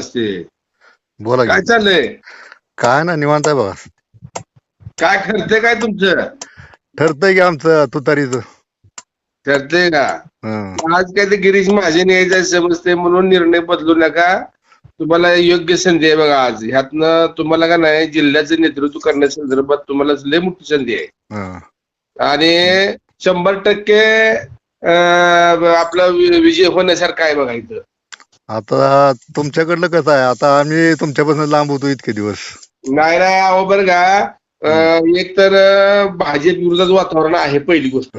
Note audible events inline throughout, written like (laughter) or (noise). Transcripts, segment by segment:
नमस्ते बोला काय चाललंय? काय ना निवांत आहे बघा. काय ठरते काय तुमचं? ठरतंय की आमचं तुतारीच. ठरते का? आज काय ते गिरीश महाजन यायचं समजते म्हणून निर्णय बदलू नका. तुम्हाला योग्य संधी आहे बघा आज. ह्यातनं तुम्हाला का नाही जिल्ह्याचं नेतृत्व करण्यासंदर्भात तुम्हाला लय मोठी संधी आहे. आणि शंभर टक्के आपला विजय होण्यासारखा आहे बघा इथं. आता तुमच्याकडलं कसं आहे? आता आम्ही तुमच्यापासून लांब होतो इतके दिवस. नाही नाही अहो बरं का. एक तर अं, भाजप विरोधात वातावरण आहे पहिली गोष्ट.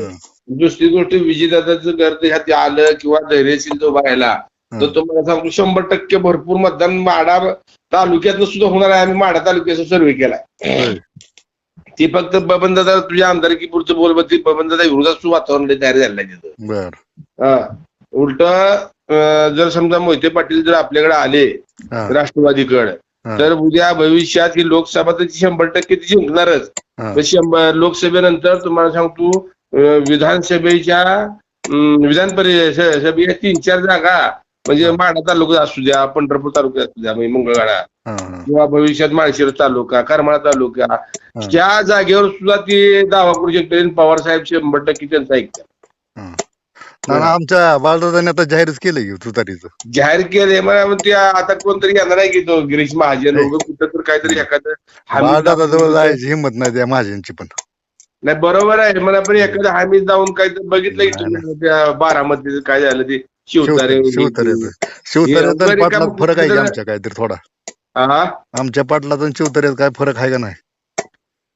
दुसरी गोष्ट विजयदादाचं घर ह्यात आलं किंवा धैर्यशील तो राहिला तर. तुम्हाला सांगतो शंभर टक्के भरपूर मतदान माडा तालुक्यातनं सुद्धा होणार आहे. आम्ही माडा तालुक्याचा सर्वे केलाय. ती फक्त बबनदादा तुझ्या आमदारकी पुढचं बोल ती बबनदादा विरोधात वातावरण तयार झालं आहे तिथं. उलट जर समजा मोहिते पाटील जर आपल्याकडे आले राष्ट्रवादीकडे तर उद्या भविष्यात ही लोकसभा तर शंभर टक्के ती जिंकणारच. लोकसभेनंतर तुम्हाला सांगतो विधानसभेच्या विधान परिषद तीन चार जागा म्हणजे. माढा तालुका असू द्या पंढरपूर तालुका असू द्या म्हणजे मंगळवाडा. किंवा भविष्यात माळशिरस तालुका करमाळा तालुका त्या जागेवर सुद्धा ती दावा करू शकते पवार साहेब शंभर टक्के त्यांचं ऐकतात. ना, ना, आमच्या बाळदादाने आता जाहीरच केलं की तुतारीचं. जाहीर केले मला आता कोणतरी येणार आहे की तो गिरीश महाजन. वगैरे कुठं तर काहीतरी एखादं हमी बाळदादा जवळ जायची हिंमत नाही त्या महाजनची पण. नाही बरोबर आहे मला पण एखादं हमी जाऊन तर बघितलं की तुम्ही त्या बारामतीचं काय झालं ते? शिवतारे पाटलात काम फरक आहे की आमच्या काहीतरी थोडा? हा आमच्या पाटलात आणि शिवतार्यात काय फरक आहे का नाही?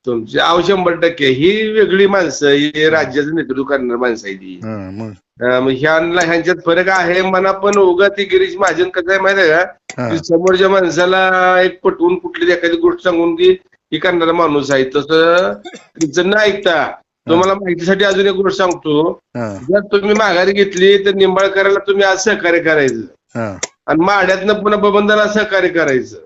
तुमची आव शंभर टक्के. ही वेगळी माणसं ही राज्याचं नेतृत्व करणारी माणसं आहे ती. हा, मग. ह्यांना ह्यांच्यात फरक आहे. मला पण उगा ती गिरीश महाजन कसं आहे माहिती आहे का? की समोरच्या माणसाला एक पटवून कुठली एखादी गोष्ट सांगून ती ही करणारा माणूस आहे. तसं तिचं न ऐकता तुम्हाला माहितीसाठी अजून एक गोष्ट सांगतो. जर तुम्ही माघारी घेतली तर निंबाळकराला तुम्ही आज सहकार्य करायचं. आणि माड्यातनं पुन्हा बबंदाला सहकार्य करायचं.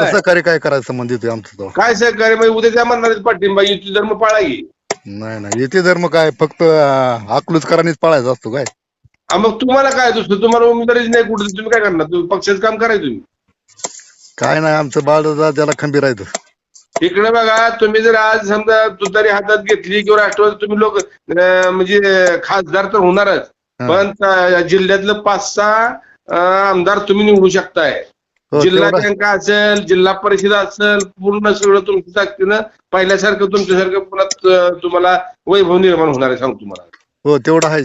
आहे. सहकार्य काय करायचं येतोय आमचं तो? काय सहकार्य? म्हणजे उद्या त्या म्हणणार पाठिंबा युती धर्म पाळा की. नाही नाही. येते धर्म काय फक्त अकलूजकरांनीच पाळायचा असतो काय? मग तुम्हाला काय दुसरं? तुम्हाला उमेदवारीच नाही कुठं तुम्ही काय करणार? तुम्ही पक्षाचं काम करायचं तुम्ही. काय नाही आमचं बाळदादा त्याला खंबीर राहायचं इकडे बघा तुम्ही जर आज समजा तुतारी हातात घेतली किंवा राष्ट्रवादी तुम्ही लोक म्हणजे खासदार तर होणारच. हा. पण जिल्ह्यातलं पाच सहा अं, आमदार तुम्ही निवडू शकताय. जिल्हा तेवढा- बँक असेल जिल्हा परिषद असेल पूर्ण सगळं तुमच्या ताकदीनं पहिल्यासारखं तुमच्यासारखं पुन्हा त- तुम्हाला वैभव निर्माण होणार आहे सांगतो तुम्हाला हो तेवढं आहे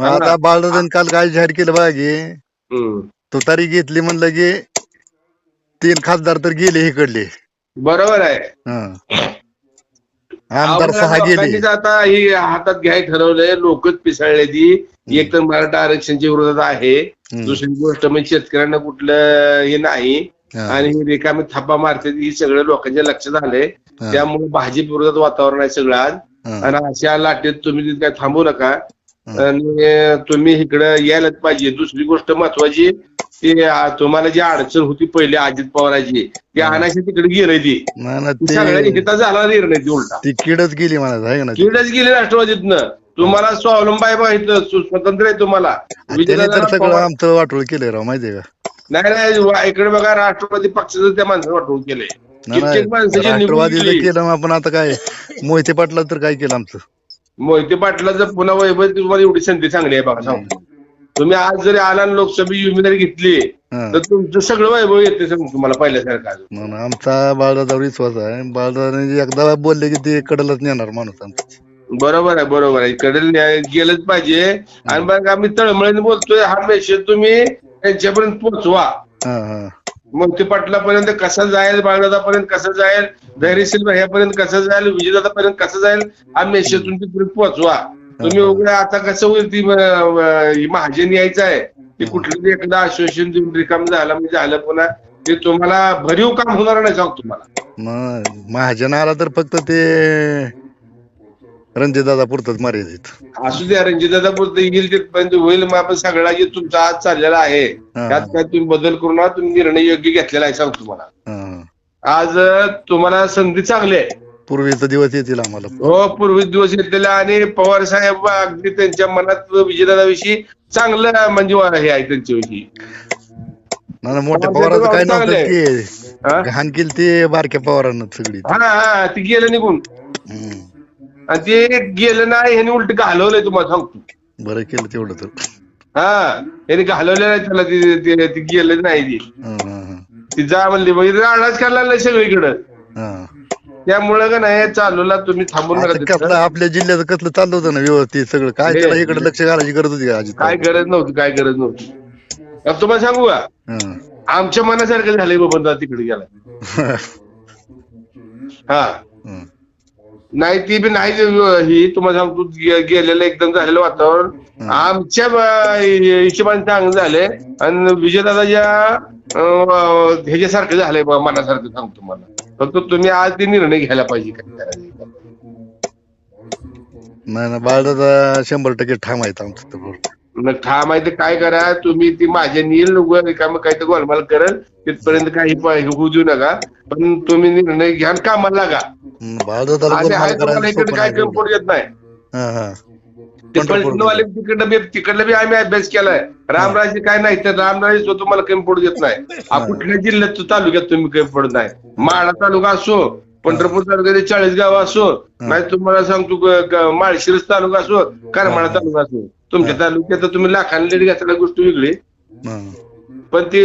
हा. आता बाळदादाने काल काय जाहीर केलं बघा की हम्म. तुतारी घेतली म्हणलं की तीन खासदार तर गेले इकडले बरोबर आहे हा. आमदार आता ही हातात घ्याय ठरवलंय लोकच पिसाळले ती एक तर मराठा आरक्षणच्या विरोधात आहे. दुसरी गोष्ट म्हणजे शेतकऱ्यांना कुठलं हे नाही. आणि ही रिकामी थापा मारते ही सगळं लोकांच्या लक्षात आलंय. त्यामुळे भाजप विरोधात वातावरण आहे सगळं आज. आणि अशा लाटेत तुम्ही तिथे काय थांबू नका. आणि तुम्ही इकडे यायलाच पाहिजे दुसरी गोष्ट महत्वाची ती आ, तुम्हाला जी अडचण होती पहिले अजित पवाराची ती. आणायची तिकडे गेलंय ती. नाही ना ती सगळ्या ते झाला निर्णय ती उलटा. ती किडच गेली म्हणायचं आहे ना किडच गेली राष्ट्रवादीतनं. तुम्हाला स्वावलंब आहे बघा इथं सु- स्वतंत्र आहे तुम्हाला. त्याने तर विजयदादा सगळं पवार- आमचं वाटोळ केलंय राव माहितीये का? नाही नाही वा- इकडे बघा राष्ट्रवादी पक्षाचं त्या माणसानं वाटवून केलंय. नाही, कित्येक माणसाची निवडून राष्ट्रवादीचं गेली. केलं मग आपण आता काय मोहिते पाटला तर काय केलं आमचं? मोहिते पाटलाचं पुन्हा वैभव तुम्हाला एवढी संधी चांगली आहे बघा सांगतो. तुम्ही आज जरी आला आणि लोकसभेची उमेदवारी घेतली हा. तर तुमचं सगळं वैभव येते तुम्हाला पहिल्यासारखं अजून. म्हणून आमचा बाळदादावर विश्वास आहे. बाळदादाने एकदा बोलले की ते कडलच नेणार माणूस आमचा. बरोबर आहे बरोबर आहे. कडे गेलंच पाहिजे. आणि बघा आम्ही तळमळीने बोलतोय हा मेसेज तुम्ही त्यांच्यापर्यंत पोहोचवा. हा हा. मोहिते पाटलापर्यंत कसं जाईल बाळदादापर्यंत कसं जाईल धैर्यशील भैयापर्यंत कसं जाईल विजयदादापर्यंत कसं जाईल हा मेसेज तुमच्यापर्यंत पोहोचवा. तुम्ही उघड्या आता कसं होईल ती महाजन यायचं आहे. ते कुठलं एकदा आश्वासन देऊन रिकाम झालं म्हणजे झालं पुन्हा. ते तुम्हाला भरीव काम होणार नाही सांग तुम्हाला. मग महाजन आला तर फक्त ते रणजितदादा पुरतच मर्यादित असू द्या रणजितदादा बोलतो येईल तिथपर्यंत होईल मग आपण सगळा जे तुमचा आज चाललेला आहे हा. त्यात काय तुम्ही बदल करू नका तुम्ही निर्णय योग्य घेतलेला आहे सांग तुम्हाला. हा. आज तुम्हाला संधी चांगली आहे. पूर्वीचे दिवस येतील आम्हाला. हो पूर्वी दिवस घेतलेला आणि पवार साहेब अगदी त्यांच्या मनात विजयदादाविषयी चांगलं म्हणजे हे आहे त्यांच्याविषयी. मोठ्या पवाराचं काय नव्हतं हा? घाण केली ते बारक्या पवारानं सगळी. हा हा ती गेलं निघून. हम्म. आणि ते गेलं नाही ह्याने उलट घालवलंय तुम्हाला सांगतो. बरं केलं तेवढं तर. हा याने घालवलं नाही त्याला ती- ती- ती गेलं नाही ती. हा, हा, हा. ती जा म्हणली मग राडाच करायला लागलाय सगळीकडं. हा. त्यामुळं का नाही चालूला तुम्ही थांबून नका आता तिथं. कसलं आपल्या जिल्ह्याचं कसलं चाललं होतं ना व्यवस्थित सगळं? काय हे- त्याला इकडे लक्ष घालायची गरज होती का अजित काय गरज नव्हती काय गरज नव्हती. आता तुम्हाला सांगू का. आमच्या मनासारखं झालंय बाबा तिकडे गेला. (laughs) हा. नाही ती बी नाही जे- ही तुम्हाला सांगतो गे- गेलेलं एकदम झालेलं वातावरण. आमच्या ब- हिशोबाने चांगलं झालंय. आणि विजयदादाच्या अं, ह्याच्यासारखं झालंय बा मनासारखं सांगतो मला फक्त तुम्ही आज ते निर्णय घ्यायला पाहिजे काय करायचं. नाही ना बाळदादा शंभर टक्के ठाम आहेत आमचं तर. मग ठाम आहे ते काय करा तुम्ही ती माझ्या नील रिकाम काय तर गोलमाल करल तिथपर्यंत काही होऊ देऊ नका पण तुम्ही निर्णय घ्या आणि कामाला लागा हम्म, बाळदादाला आणि गोलमाल आहे तुम्हाला करायचं इकडे सोपं काय नाही कमी पडू देत नाही हा, हा. ते पंढरपूर पलटणवाले तिकडलं बी तिकडलं बी आम्ही अभ्यास केलाय. रामराजे काय नाही तर रामराजे स्वतः तुम्हाला कमी पडू देत नाही. (laughs) हा कुठल्या जिल्ह्यात तालुक्यात तुम्ही कमी पडत नाही. माळा तालुका असो पंढरपूर तालुक्याचे चाळीस गाव असो नाही तुम्हाला सांगतो माळशिरस तालुका असो करमाळा तालुका असो. तुमच्या तालुक्यात तुम्ही लाखांनी लेट घातला गोष्ट वेगळी. पण ती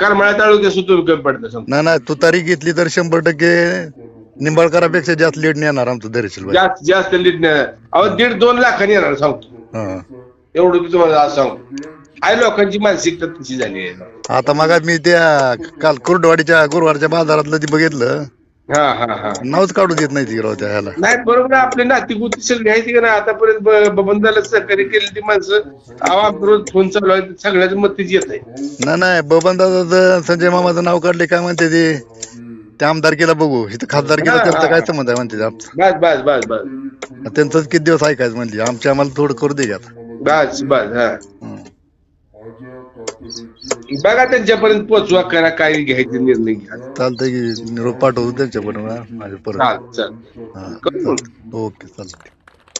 करमाळा तालुक्यात तुम्ही कमी पडता नाही तू तारीख घेतली तर शंभर टक्के निंबाळकरापेक्षा जास्त लीड येणार आमचं भाई जास्त जास्त लीड नाही. अहो दीड दोन लाखांनी येणार सांगतो. हा. एवढं मी तुम्हाला आज सांगतो. आहे लोकांची मानसिकता तशी झाली आहे. आता मग मी त्या काल कुर्डवाडीच्या गुरुवारच्या बाजारातलं ते बघितलं. हा हा हा. नावच काढू देत नाही ती राव त्या ह्याला. नाही बरोबर आहे, आपली नातीगुती सगळी आहे ती का नाही? आतापर्यंत ब- बबनदाला सहकार्य केली ती माणसं. अहो आमचं रोज फोन चालू आहे. सगळ्याच मत तिची येत आहे. नाही नाही. बबन दादा संजय मामाचं नाव काढले काय म्हणते ते? त्या आमदारकीला बघू. इथं खासदारकीला हा, त्यांचं हा. काय संबंध आहे म्हणते ते आमचं. बस बस बस बस. त्यांचंच किती दिवस ऐकायचं म्हणली. आमच्या आम्हाला थोडं करू दे की आता. बस बस हा. बघा त्यांच्यापर्यंत पोचवा करा काय घ्यायचे निर्णय घ्या. चालतंय की निरोप पाठवतो त्यांच्याबरोबर माझ्या परत. चाल चाल. हा. करू. ओके चालतंय.